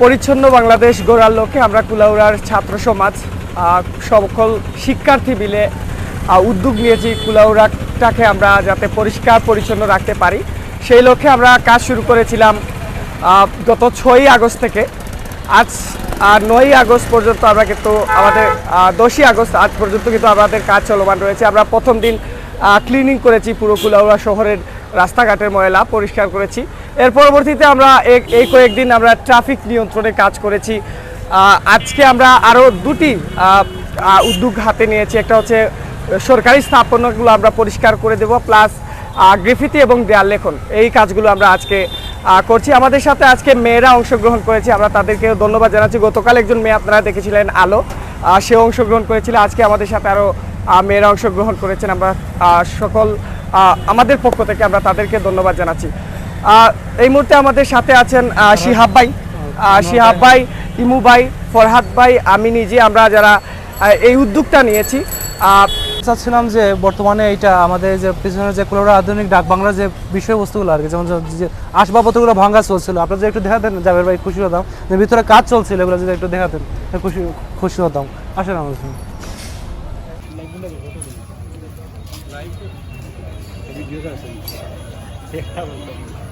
পরিচ্ছন্ন বাংলাদেশ গড়ার লক্ষ্যে আমরা কুলাউড়ার ছাত্র সমাজ সকল শিক্ষার্থী মিলে উদ্যোগ নিয়েছি কুলাউড়াটাকে আমরা যাতে পরিষ্কার, পরিচ্ছন্ন রাখতে পারি। সেই লক্ষ্যে আমরা কাজ শুরু করেছিলাম গত ছয়ই আগস্ট থেকে। আজ নয়ই আগস্ট পর্যন্ত আমরা কিন্তু আমাদের দশই আগস্ট আজ পর্যন্ত কিন্তু আমাদের কাজ চলমান রয়েছে। আমরা প্রথম দিন ক্লিনিং করেছি পুরো কুলাউড়া শহরের রাস্তাঘাটের ময়লা পরিষ্কার করেছি। এর পরবর্তীতে আমরা এই- কয়েকদিন আমরা ট্রাফিক নিয়ন্ত্রণে কাজ করেছি। আজকে আমরা আরও দুটি উদ্যোগ হাতে নিয়েছি। একটা হচ্ছে সরকারি স্থাপনাগুলো আমরা পরিষ্কার করে দেব, প্লাস গ্রিফিতি এবং দেয়াল লেখন। এই কাজগুলো আমরা আজকে করছি। আমাদের সাথে আজকে মেয়েরা অংশগ্রহণ করেছে। আমরা তাদেরকে ধন্যবাদ জানাচ্ছি। গতকাল একজন মেয়ে আপনারা দেখেছিলেন, আলো। সেও অংশগ্রহণ করেছিল। আজকে আমাদের সাথে আরও মেয়েরা অংশগ্রহণ করেছেন। আমরা সকল আমাদের পক্ষ থেকে আমরা তাদেরকে ধন্যবাদ জানাচ্ছি। এই মুহূর্তে আমাদের সাথে আছেন শিহাব ভাই। শিহাব ভাই ইমু ভাই ফরহাদ ভাই আমি নিজে আমরা যারা এই উদ্যোগটা নিয়েছি। চাচ্ছিলাম যে বর্তমানে এইটা আমাদের যে পিছনে যে কুলোরা আধুনিক ডাক বাংলার যে বিষয়বস্তুগুলো আর কি যেমন যে- যে আসবাবপত্রগুলো ভাঙা চলছিল। আপনারা যদি একটু দেখাতেন যাবের ভাই খুশি হতাম। যে ভিতরে কাজ চলছিল এগুলো যদি একটু দেখাতেন খুশি খুশি হতাম। আসেন আমার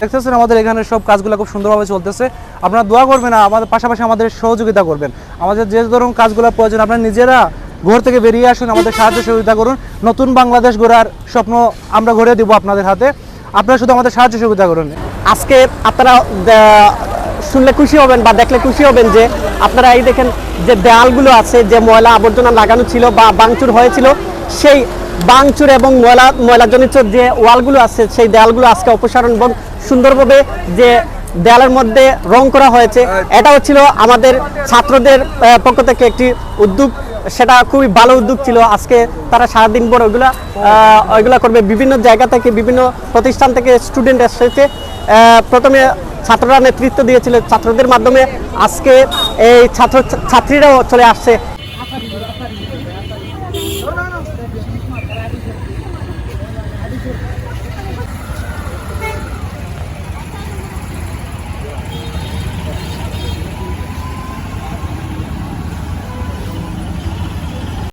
দেখতেছেন আমাদের এখানে সব কাজগুলো খুব সুন্দরভাবে চলতেছে। আপনারা দোয়া করবেন আমাদের পাশাপাশি আমাদের সহযোগিতা করবেন। আমাদের যে ধরুন কাজগুলো প্রয়োজন, আপনারা নিজেরা ঘর থেকে বেরিয়ে আসুন, আমাদের সাহায্য সহযোগিতা করুন। নতুন বাংলাদেশ গড়ার স্বপ্ন আমরা গড়ে দিব আপনাদের হাতে। আপনারা শুধু আমাদের সাহায্য সহযোগিতা করুন। আজকে আপনারা শুনলে খুশি হবেন বা দেখলে খুশি হবেন যে আপনারা এই দেখেন যে দেয়ালগুলো আছে, যে ময়লা আবর্জনা লাগানো ছিল বা বাংচুর হয়েছিল, সেই বাংচুর এবং ময়লা, ময়লাজনিত যে ওয়ালগুলো আছে, সেই দেয়ালগুলো আজকে অপসারণ এবং সুন্দরভাবে যে দেয়ালের মধ্যে রং করা হয়েছে। এটাও ছিল আমাদের ছাত্রদের পক্ষ থেকে একটি উদ্যোগ। সেটা খুবই ভালো উদ্যোগ ছিল। আজকে তারা সারাদিন পর ওইগুলা ওইগুলা করবে। বিভিন্ন জায়গা থেকে, বিভিন্ন প্রতিষ্ঠান থেকে স্টুডেন্ট এসেছে। প্রথমে ছাত্ররা নেতৃত্ব দিয়েছিল ছাত্রদের মাধ্যমে। আজকে এই ছাত্র, ছাত্রীরাও চলে আসছে।